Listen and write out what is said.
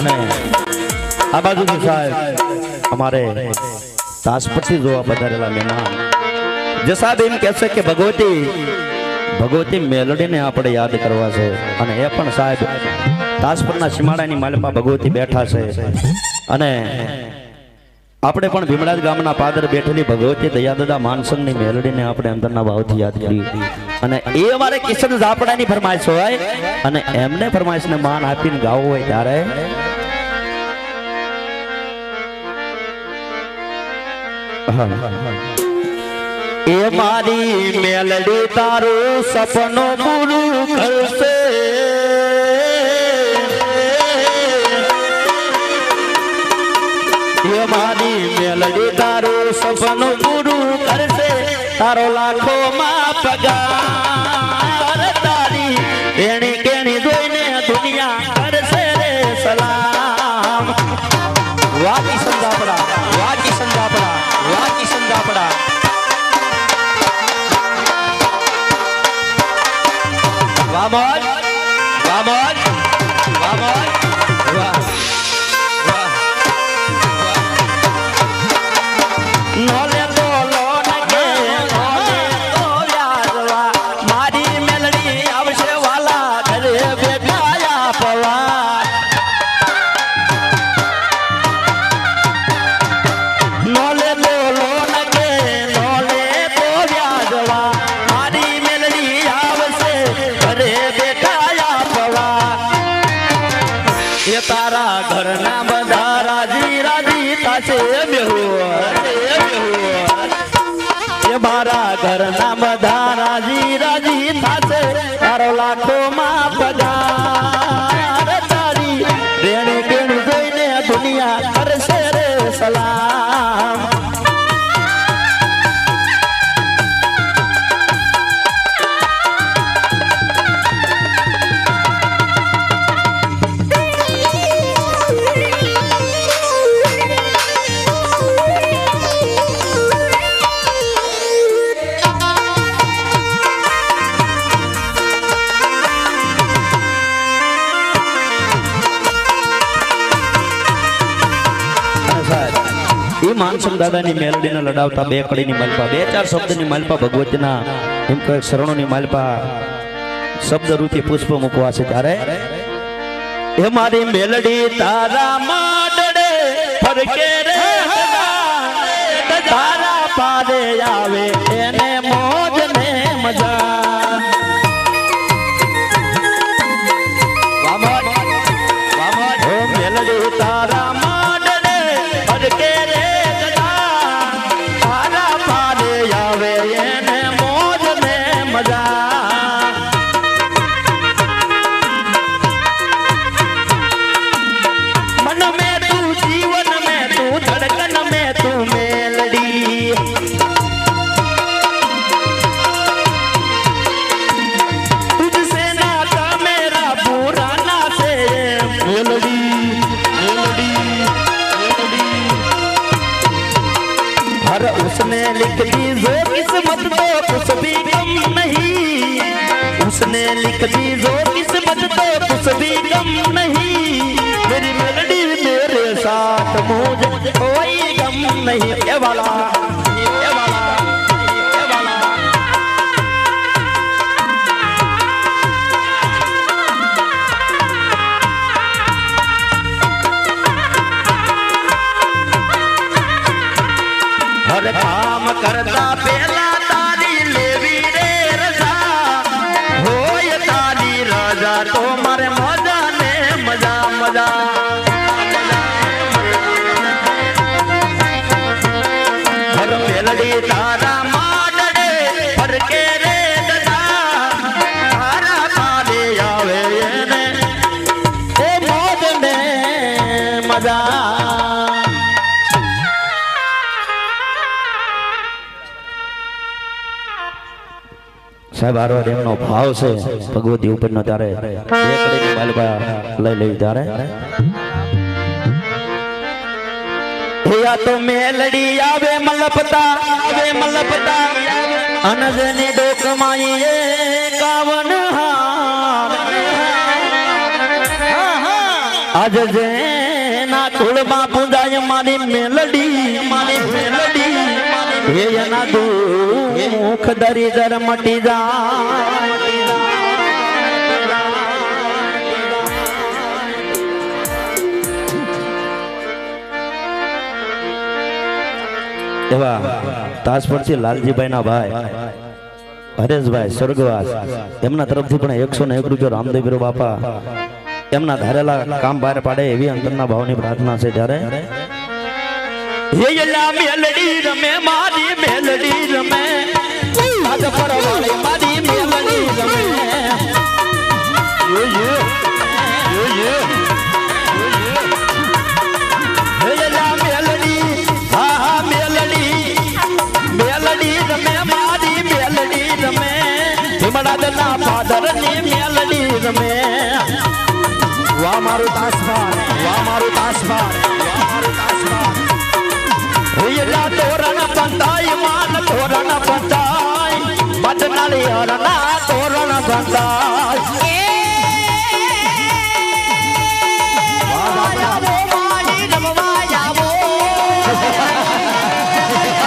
અને આ બાજુથી સાહેબ, અમારે તાજપટ્ટી જોવા પધારેલા મહેમાન. જે સાહેબ એમ કહેશે કે, ભગવતી ભગવતી મેલડીને આપણે યાદ કરવા છે. અને એ પણ સાહેબ તાજપરના સીમાડાની માલમાં ભગવતી બેઠા છે. અને આપણે પણ ભીમડાજ ગામના પાદર બેઠેલી ભગવતી દયાદાદા માનસંગની મેલડીને આપણે અંદરના ભાવથી યાદ કરી અને એ અમારે કિશન ઝાપડાની ફરમાઈશ હોય અને એમને ફરમાઈશને માન આપીને ગાવું હોય ત્યારે એ મારી મેલડી તારું સપનું પૂરું કરશે. એ મારી મેલડી તારું સપનું પૂરું કરશે. તારો લાખો માં પગાર તારી એણી કેણી જોઈને દુનિયા કરશે સલામ. વાકી સંદાપડા વાકી સંદાપડા વાકી સંદાપડા વામોજ વામોજ. રાજી થશે બેહુ એ મારા ઘરના બધા માનસમ દાદાની મેલડીને લડાવતા બે કડીની માલપા, બે ચાર શબ્દની માલપા ભગવતના, એમ કહે, શરણોની માલપા શબ્દ રૂપી પુષ્પ મૂકવા છે ત્યારે એ મારી મેલડી તારા માડડે ફરકે રે તારા પારે આવે, એને हर उसने लिख दी जो किस्मत तो कुछ भी कम नहीं उसने लिख दी जो किस्मत तो कुछ भी कम नहीं मेरी मेलडी मेरे साथ मुझे कोई गम नहीं ये वाला સાહેબ આરવા એમનો ભાવ છે, ભગવતી ઉપરનો ત્યારે. લઈ લેવી ત્યારે. યા તો મેલડી આવે, મલપતા આવે, મલપતા. અનજની ડોકમાઈ એ કાવન હાર. આજ જેના કુળમાં પૂજાય મારી મેલડી મારી મેલડી. હે એના દુઃખ દરી દર મટી એવા તાજપરથી લાલજીભાઈ ના ભાઈ, હરેશભાઈ, સ્વર્ગવાસ, એમના તરફથી પણ એકસો ને એક રૂપિયો રામદેવ વીરો બાપા, એમના ધારેલા કામ બહાર પાડે એવી અંતરના ભાવની પ્રાર્થના છે ત્યારે હેલા મેલડી રમે, મારી મેલડી રમે. આજ પરવાળી મેલડી રમે. હેલા મેલડી, હા હા, મેલડી. મેલડી રમે, મારી મેલડી રમે. હિમડાદના ફાધરની મેલડી રમે. વાહ મારું તાસમાન વાહ મારું તાસમાન બદનાલી હરના તોરણ બંધાય